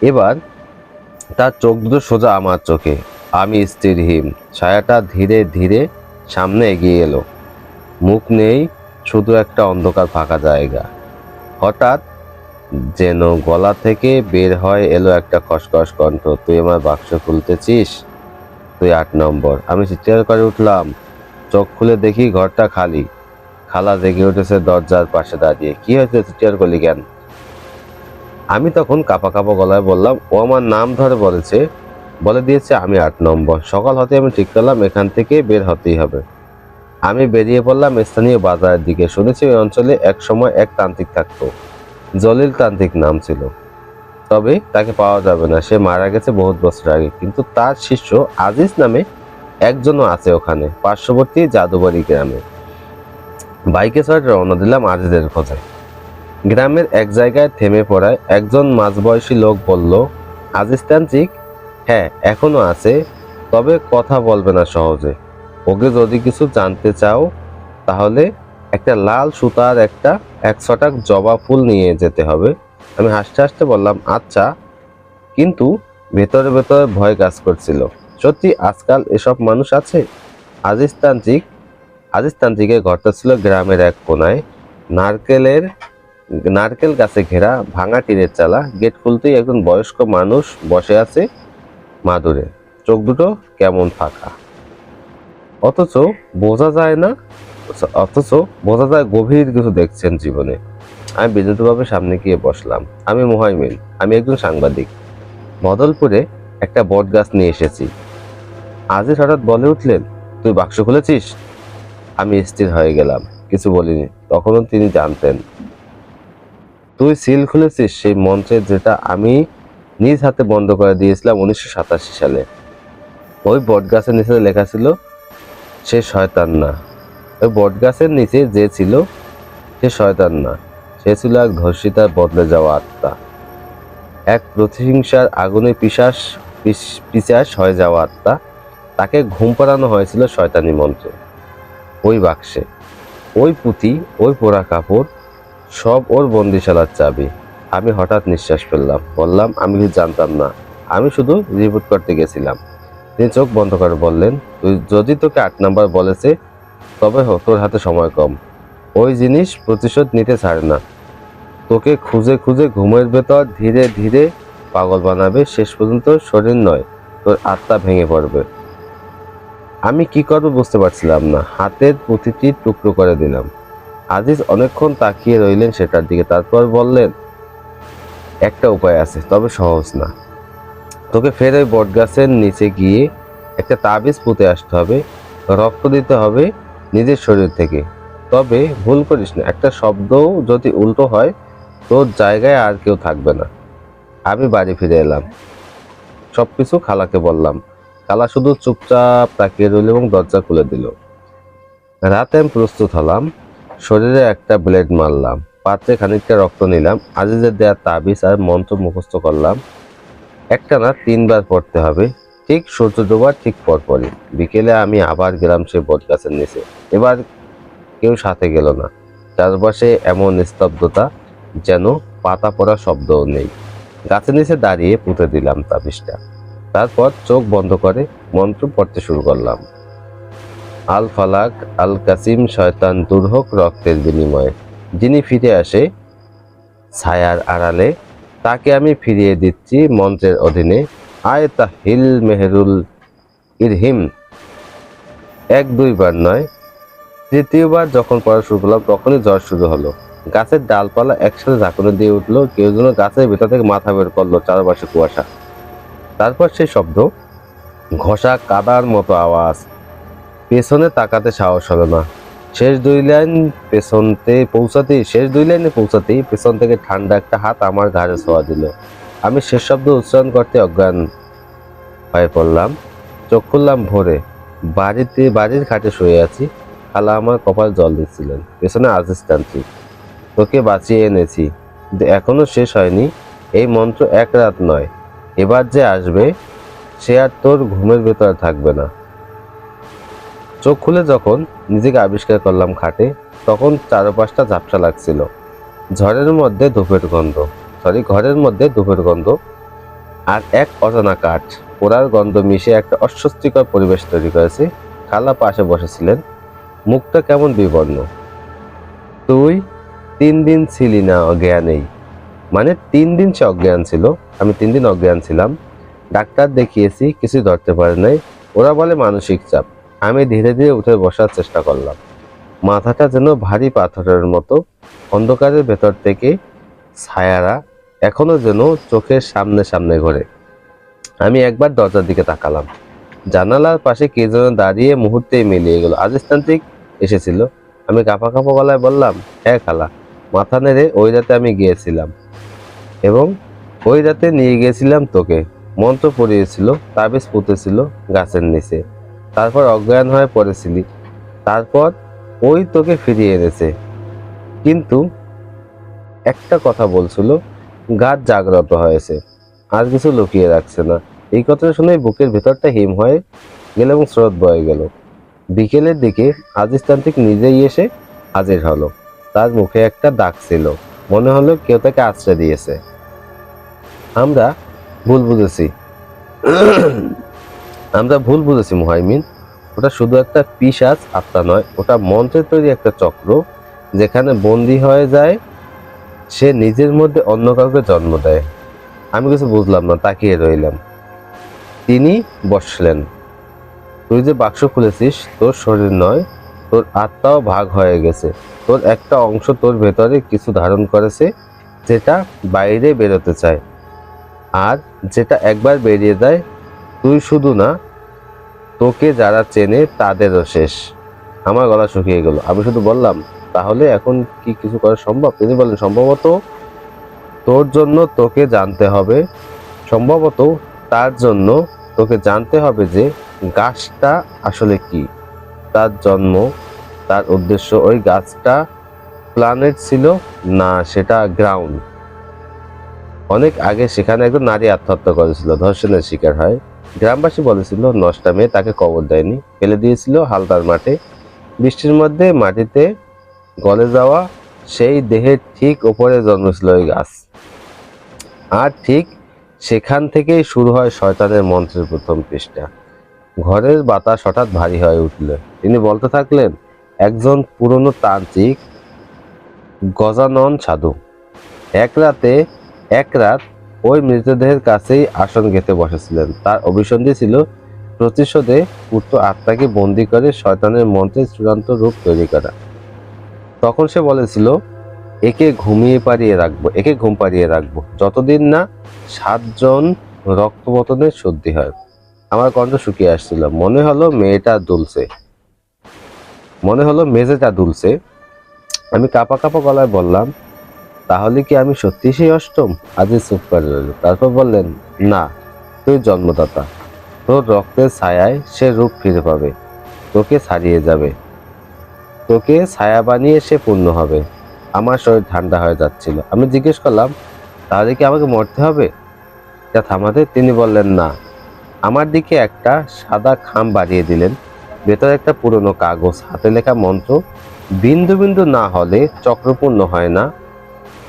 এবার তার চোখ দুটো সোজা আমার চোখে। আমি স্থিরহীন। ছায়াটা ধীরে ধীরে সামনে এগিয়ে এলো। মুখ নেই, শুধু একটা অন্ধকার ফাঁকা জায়গা। হঠাৎ যেন গলা থেকে বের হয় এলো একটা খসখস কণ্ঠ, তুই আমার বাক্স খুলতেছিস? তুই আট নম্বর। আমি চিৎকার করে উঠলাম। চোখ খুলে দেখি ঘরটা খালি। খালা জেগে উঠেছে দরজার পাশে দাঁড়িয়ে। কি হয়েছে? চিৎকার করলি কেন? আমি তখন কাপা কাপা গলায় বললাম, ও আমার নাম ধরে বলেছে, বলে দিয়েছে আমি আট নম্বর। সকাল হতে আমি ঠিক করলাম, এখান থেকে বের হতেই হবে। আমি বেরিয়ে পড়লাম স্থানীয় বাজারের দিকে। শুনেছি ওই অঞ্চলে এক সময় এক তান্ত্রিক থাকতো। জলিল তান্ত্রিক নাম ছিল। তবে তাকে পাওয়া যাবে না। সে মারা গেছে বহুত বছর আগে। কিন্তু তার শিষ্য আজিজ নামে একজনও আছে ওখানে, পার্শ্ববর্তী জাদুবাড়ি গ্রামে। বাইকে চড়ে রওনা দিলাম আজিজের খোঁজে। গ্রামের এক জায়গায় থেমে পড়ায় একজন মাঝবয়সী লোক বলল, আজিজ তান্ত্রিক? হ্যাঁ এখনও আছে, তবে কথা বলবে না সহজে। ওকে যদি কিছু জানতে চাও, তাহলে একটা লাল সুতার একটা এক ছটাক জবা ফুল নিয়ে যেতে হবে। আমি হাসতে হাসতে বললাম আচ্ছা। কিন্তু ভেতরে ভেতরে ভয় কাজ করছিল। সত্যি আজকাল এসব মানুষ আছে? আজিজ তান্ত্রিক? আজিজ ঘরটা ছিল গ্রামের এক কোনায়। নারকেলের নারকেল গাছে ঘেরা ভাঙা টিনের চালা, গেট খুলতেই একজন বয়স্ক মানুষ বসে আছে মাদুরে। চোখ দুটো কেমন ফাঁকা। অথচ বোঝা যায় না, অথচ বোঝা যায় গভীর কিছু দেখছেন জীবনে। আমি বিদ্যুৎভাবে সামনে গিয়ে বসলাম। আমি মোহাইমিন, আমি একজন সাংবাদিক। মদলপুরে একটা বট গাছ নিয়ে এসেছি। আজই হঠাৎ বলে উঠলেন, তুই বাক্স খুলেছিস? আমি স্থির হয়ে গেলাম। কিছু বলিনি। তখনও তিনি জানতেন। তুই সিল খুলেছিস সেই মঞ্চের যেটা আমি নিজ হাতে বন্ধ করে দিয়েছিলাম উনিশশো সাতাশি সালে। ওই বট গাছের নিচে লেখা ছিল, সে শয়তান না। ওই বট গাছের নিচে যে ছিল, সে শয়তান না। সে ছিল এক ধর্ষিতার বদলে যাওয়া আত্মা। এক প্রতিহিংসার আগুনে পিশাস পিশাস হয়ে যাওয়া আত্মা। তাকে ঘুম পাড়ানো হয়েছিল শয়তানি মন্ত্রে। ওই বাক্সে। ওই পুঁতি, ওই পোড়া কাপড় সব ওর বন্দিশালার চাবি। আমি হঠাৎ নিঃশ্বাস ফেললাম। বললাম আমি কিছু জানতাম না। আমি শুধু রিপোর্ট করতে গেছিলাম। তিনি চোখ বন্ধ করে বললেন তুই যদি তোকে আট নাম্বার বলেছে তবে হো, তোর হাতে সময় কম। ওই জিনিস প্রতিশোধ নিতে ছাড়ে না। তোকে খুঁজে খুঁজে ঘুমের ভেতর ধীরে ধীরে পাগল বানাবে শেষ পর্যন্ত শরীর নয় তোর আত্মা ভেঙে পড়বে। আমি কি করব বুঝতে পারছিলাম না। হাতের প্রতিটি টুকরো করে দিলাম। আজিজ অনেকক্ষণ তাকিয়ে রইলেন সেটার দিকে, তারপর বললেন, একটা উপায় আছে, তবে সহজ না। তোকে ফের ওই বটগাছের নিচে গিয়ে একটা তাবিজ পুঁতে আসতে হবে, রক্ত দিতে হবে নিজের শরীর থেকে। তবে ভুল করিস না, একটা শব্দও যদি উল্টো হয়, তোর জায়গায় আর কেউ থাকবে না। আমি বাড়ি ফিরে এলাম। সব কিছু খালাকে বললাম। খালা শুধু চুপচাপ তাকিয়ে রইল এবং দরজা খুলে দিল। রাতে আমি প্রস্তুত হলাম। শরীরে একটা ব্লেড মারলাম, পাত্রে খানিকটা রক্ত নিলাম, আজিজের দেয়া তাবিজ আর মন্ত্র মুখস্থ করলাম। একটা না তিনবার পড়তে হবে, ঠিক সূর্য ডোবার ঠিক পরপরই। বিকেলে আমি আবার গেলাম সে বট গাছের নিচে। এবার কেউ সাথে গেল না। চারপাশে এমন স্তব্ধতা যেন পাতা পড়া শব্দও নেই। গাছের নিচে দাঁড়িয়ে পুঁতে দিলাম তাবিজটা। তারপর চোখ বন্ধ করে মন্ত্র পড়তে শুরু করলাম। আল ফালাক, আল কাসিম, শয়তান দূর হোক রক্তের বিনিময়ে। যিনি ফিরে আসে ছায়ার আড়ালে, তাকে আমি ফিরিয়ে দিচ্ছি মন্ত্রের অধীনে। আয়তা হিল মেহরুল ইরহিম। এক দুইবার নয়, তৃতীয়বার যখন পড়া শুরু করলাম, তখনই জ্বর শুরু হলো। গাছের ডালপালা একসাথে ঝাঁকুনি দিয়ে উঠল, কেউ যেন গাছের ভেতর থেকে মাথা বের করল, চারপাশে কুয়াশা। তারপর সেই শব্দ, ঘষা কাদার মতো আওয়াজ। পেছনে তাকাতে সাহস হলো না। শেষ দুই লাইন পেছনতে পৌঁছাতেই শেষ দুই লাইনে পৌঁছাতেই পেছন থেকে ঠান্ডা একটা হাত আমার ঘাড়ে ছোঁয়া দিল। আমি শেষ শব্দ উচ্চারণ করতে অজ্ঞান হয়ে পড়লাম। চোখ খুললাম ভোরে। বাড়িতে বাড়ির খাটে শুয়ে আছি। খালা আমার কপাল জল দিচ্ছিলেন। পেছনে আজিজ তান্ত্রিক। তোকে বাঁচিয়ে এনেছি। কিন্তু এখনও শেষ হয়নি। এই মন্ত্র এক রাত নয়। এবার যে আসবে, সে আর তোর ঘুমের ভেতরে থাকবে না। চোখ খুলে যখন নিজেকে আবিষ্কার করলাম খাটে, তখন চারপাশটা ঝাপসা লাগছিল। ঝড়ের মধ্যে ধূপের গন্ধ, সরি, ঘরের মধ্যে ধূপের গন্ধ আর এক অজানা কাঠ। পোড়ার গন্ধ মিশে একটা অস্বস্তিকর পরিবেশ তৈরি করেছে। খালা পাশে বসেছিলেন। মুখটা কেমন বিবর্ণ। তুই তিন দিন ছিলি না অজ্ঞানেই। মানে তিন দিন সে অজ্ঞান ছিল? আমি তিন দিন অজ্ঞান ছিলাম। ডাক্তার দেখিয়েছি কিছু ধরতে পারে নাই। ওরা বলে মানসিক চাপ। আমি ধীরে ধীরে উঠে বসার চেষ্টা করলাম। মাথাটা যেন ভারী পাথরের মতো, অন্ধকারের ভেতর থেকে ছায়ারা এখনও যেন চোখের সামনে সামনে ঘোরে। আমি একবার দরজার দিকে তাকালাম। জানালার পাশে কে যেন দাঁড়িয়ে মুহূর্তেই মিলিয়ে গেল। আজস্তান্ত্রিক এসেছিল। আমি কাঁপা কাঁপা গলায় বললাম হ্যাঁ খালা, মাথা নেড়ে ওই রাতে আমি গিয়েছিলাম এবং ওই রাতে নিয়ে গিয়েছিলাম তোকে। মন্ত্র পড়িয়েছিল, তাবিজ পুঁতেছিল গাছের নিচে। তারপর অজ্ঞান হয়ে পড়েছিলি। তারপর ওই তোকে ফিরিয়ে এনেছে। কিন্তু একটা কথা বলছিল, গাছ জাগ্রত হয়েছে, আর কিছু লুকিয়ে রাখছে না। এই কথাটা শুনে বুকের ভেতরটা হিম হয়ে গেল এবং স্রোত বয়ে গেল। বিকেলের দিকে আজিস্তান্ত্রিক নিজেই এসে হাজির হলো। তার মুখে একটা দাগ ছিল। মনে হলো কেউ তাকে আশ্রয় দিয়েছে। আমরা ভুল বুঝেছি। আমরা ভুল বুঝেছি, মুহাইমিন। ওটা শুধু একটা পিসাজ আত্মা নয়, ওটা মন্ত্রের তৈরি একটা চক্র, যেখানে বন্দি হয়ে যায়, সে নিজের মধ্যে অন্য কাউকে জন্ম দেয়। আমি কিছু বুঝলাম না, তাকিয়ে রইলাম। তিনি বসলেন। তুই যে বাক্স খুলেছিস, তোর শরীর নয়, তোর আত্মাও ভাগ হয়ে গেছে। তোর একটা অংশ তোর ভেতরে কিছু ধারণ করেছে, যেটা বাইরে বেরোতে চায়। আর যেটা একবার বেরিয়ে দেয় তুই শুধু না তোকে যারা চেনে তাদেরও শেষ। আমার গলা শুকিয়ে গেল। আমি শুধু বললাম, তাহলে এখন কি কিছু করা সম্ভব? তিনি বলেন সম্ভবত তোর জন্য তোকে জানতে হবে। সম্ভবত তার জন্য তোকে জানতে হবে যে গাছটা আসলে কি। তার জন্ম, তার উদ্দেশ্য ওই গাছটা প্ল্যানেট ছিল? না, সেটা গ্রাউন্ড অনেক আগে সেখানে একজন নারী আত্মহত্যা করেছিল। ধর্ষণের শিকার হয়। গ্রামবাসী বলেছিল, নষ্টা মেয়ে তাকে কবর দেয়নি। ফেলে দিয়েছিল হালদার মাঠে। বৃষ্টির মধ্যে মাটিতে গলে যাওয়া সেই দেহের ঠিক ওপরে জন্মেছিল ওই গাছ। আর ঠিক সেখান থেকেই শুরু হয় শয়তানের মন্ত্রের প্রথম পৃষ্ঠা। ঘরের বাতাস হঠাৎ ভারী হয়ে উঠল। তিনি বলতে থাকলেন, একজন পুরনো তান্ত্রিক গজানন সাধু। এক রাতে, এক রাত ওই মৃতদেহের কাছেই আসন গেতে বসেছিলেন। তার অভিসন্ধি ছিল, প্রতিশোধে পুত্র আত্মাকে বন্দি করে শয়তানের মন্ত্রের চূড়ান্ত রূপ তৈরি করা। তখন সে বলেছিল, একে ঘুমিয়ে পাড়িয়ে রাখব, একে ঘুম পাড়িয়ে রাখব। যতদিন না সাতজন রক্তপতনের সর্দি হয়। আমার কণ্ঠ শুকিয়ে আসছিল। মনে হলো মেয়েটা দুলছে। মনে হলো মেঝেটা দুলছে। আমি কাপা কাপা গলায় বললাম তাহলে কি আমি সত্যি সেই অষ্টম? আজই চুপ করে রইল। তারপর বললেন, না, তুই জন্মদাতা। তোর রক্তের ছায়ায় সে রূপ ফিরে পাবে। তোকে ছাড়িয়ে যাবে। তোকে ছায়া বানিয়ে সে পূর্ণ হবে। আমার শরীর ঠান্ডা হয়ে যাচ্ছিল। আমি জিজ্ঞেস করলাম, তাহলে কি আমাকে মরতে হবে? এটা থামাতে তিনি বললেন, না। আমার দিকে একটা সাদা খাম বাড়িয়ে দিলেন। ভেতরে একটা পুরনো কাগজ, হাতে লেখা মন্ত্র, বিন্দু বিন্দু না হলে চক্রপূর্ণ হয় না।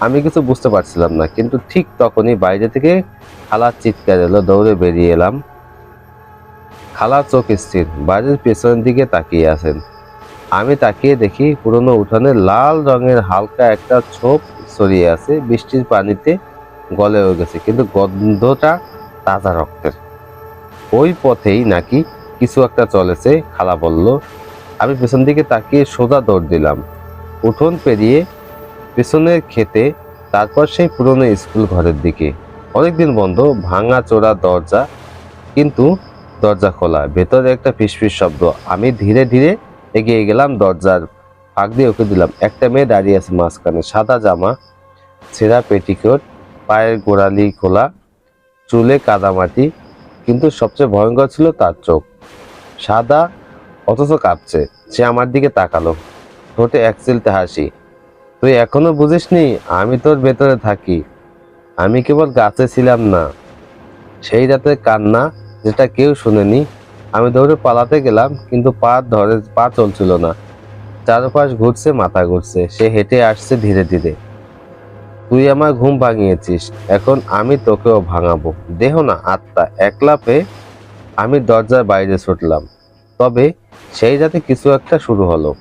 আমি কিছু বুঝতে পারছিলাম না, কিন্তু ঠিক তখনই বাইরে থেকে খালার চিৎকার এলো, দৌড়ে বেরিয়ে এলাম। খালা চোখ স্থির, বাড়ির পেছনের দিকে তাকিয়ে আছেন। আমি তাকিয়ে দেখি পুরনো উঠানে লাল রঙের হালকা একটা ছোপ ছড়িয়ে আছে, বৃষ্টির পানিতে গলে হয়ে গেছে, কিন্তু গন্ধটা তাজা রক্তের। ওই পথেই নাকি কিছু একটা চলেছে, খালা বলল। আমি পেছন দিকে তাকিয়ে সোজা দৌড় দিলাম। উঠোন পেরিয়ে পেছনের খেতে, তারপর সেই পুরনো স্কুল ঘরের দিকে। অনেকদিন বন্ধ, ভাঙা চোরা দরজা, কিন্তু দরজা খোলা। ভেতরে একটা ফিসফিস শব্দ। আমি ধীরে ধীরে এগিয়ে গেলাম দরজার ফাঁক দিয়ে ওকে দিলাম। একটা মেয়ে দাঁড়িয়ে আছে মাঝখানে। সাদা জামা, ছেঁড়া পেটিকোট, পায়ের গোড়ালি খোলা, চুলে কাদামাটি, কিন্তু সবচেয়ে ভয়ঙ্কর ছিল তার চোখ। সাদা, অথচ কাঁপছে। সে আমার দিকে তাকালো। ঠোঁটে এক চিলতে হাসি। তুই এখনও বুঝিসনি, আমি তোর ভেতরে থাকি। আমি কেবল গাছে ছিলাম না। সেই রাতের কান্না, যেটা কেউ শুনেনি, আমি দৌড়ে পালাতে গেলাম, কিন্তু পা ধরে, পা চলছিল না। চারপাশ ঘুরছে, মাথা ঘুরছে, সে হেঁটে আসছে ধীরে ধীরে। তুই আমার ঘুম ভাঙিয়েছিস, এখন আমি তোকেও ভাঙাবো। দেহ না, আত্মা, একলা পেয়ে আমি দরজার বাইরে ছুটলাম। তবে সেই রাতে কিছু একটা শুরু হলো।